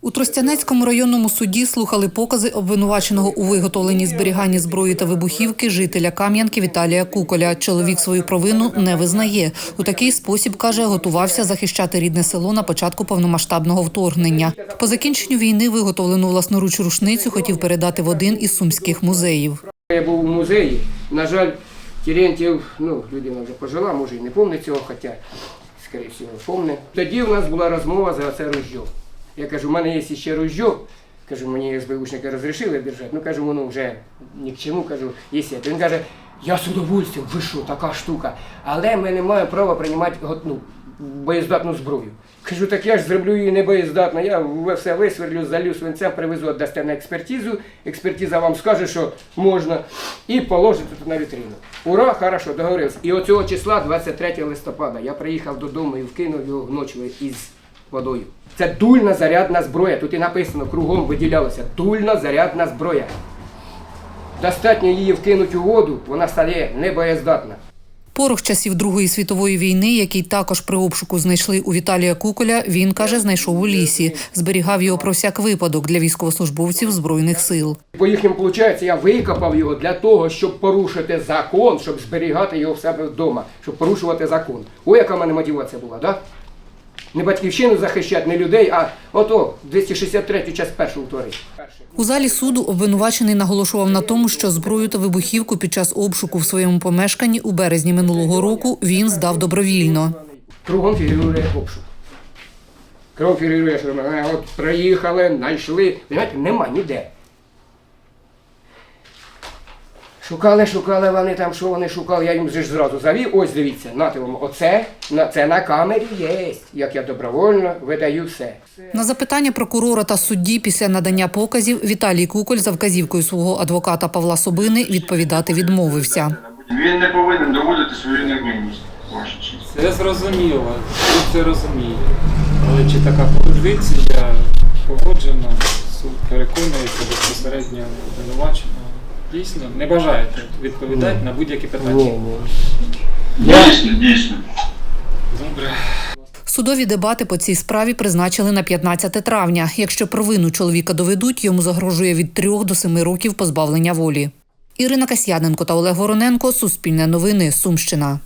У Тростянецькому районному суді слухали покази обвинуваченого у виготовленні зберіганні зброї та вибухівки жителя Кам'янки Віталія Куколя. Чоловік свою провину не визнає. У такий спосіб каже, готувався захищати рідне село на початку повномасштабного вторгнення. По закінченню війни виготовлену власноруч рушницю хотів передати в один із сумських музеїв. Я був у музеї. На жаль, Терентьєв, ну, людина вже пожила, може і не пам'ятає цього, хоча, скоріше всього, пам'ятає. Тоді в нас була розмова за це ружьо. Я кажу, у мене є ще ружьо. Кажу, мені СБУшники розрішили держати. Ну кажу, воно вже ні к чому, кажу, є. Він каже, я з удовольствием, ви така штука. Але ми не маємо права приймати го- ну, боєздатну зброю. Кажу, так я ж зроблю її не боєздатну. Я все висверлю, залю свинцем, привезу, дасте на експертизу. Експертиза вам скаже, що можна, і положите тут на вітрину. Ура, хорошо, договорилися. І оцього числа, 23 листопада, я приїхав додому і вкинув його вночі із водою. Це дульна зарядна зброя. Тут і написано, кругом виділялося. Дульна зарядна зброя. Достатньо її вкинути у воду, вона стає небоєздатна. Порох часів Другої світової війни, який також при обшуку знайшли у Віталія Куколя, він каже, знайшов у лісі. Зберігав його про всяк випадок для військовослужбовців збройних сил. По їхнім, виходить, я викопав його для того, щоб порушити закон, щоб зберігати його в себе вдома, щоб порушувати закон. О, яка в мене мотивація була? Да? Не батьківщину захищати, не людей, а ото 263 час першу утворити. У залі суду обвинувачений наголошував на тому, що зброю та вибухівку під час обшуку в своєму помешканні у березні минулого року він здав добровільно. Кругом фігурує обшук. Кругом фігурує, що ми от приїхали, знайшли. Знаєте, нема ніде. Шукали, шукали вони там, що вони шукали, я їм вже ж зразу завів. Ось дивіться, нате вам, оце, на, це на камері є. Як я добровольно видаю все. На запитання прокурора та судді після надання показів Віталій Куколь за вказівкою свого адвоката Павла Собини відповідати відмовився. Він не повинен доводити свою невинність. Це зрозуміло, це розуміє. Але чи така позиція погоджена, суд переконується безпосередньо обвинуваченого. Дійсно, не бажаєте відповідати на будь-які питання. Дійсно, дійсно. Добре. Судові дебати по цій справі призначили на 15 травня. Якщо провину чоловіка доведуть, йому загрожує від 3 до 7 років позбавлення волі. Ірина Касьяненко та Олег Вороненко. Суспільне новини. Сумщина.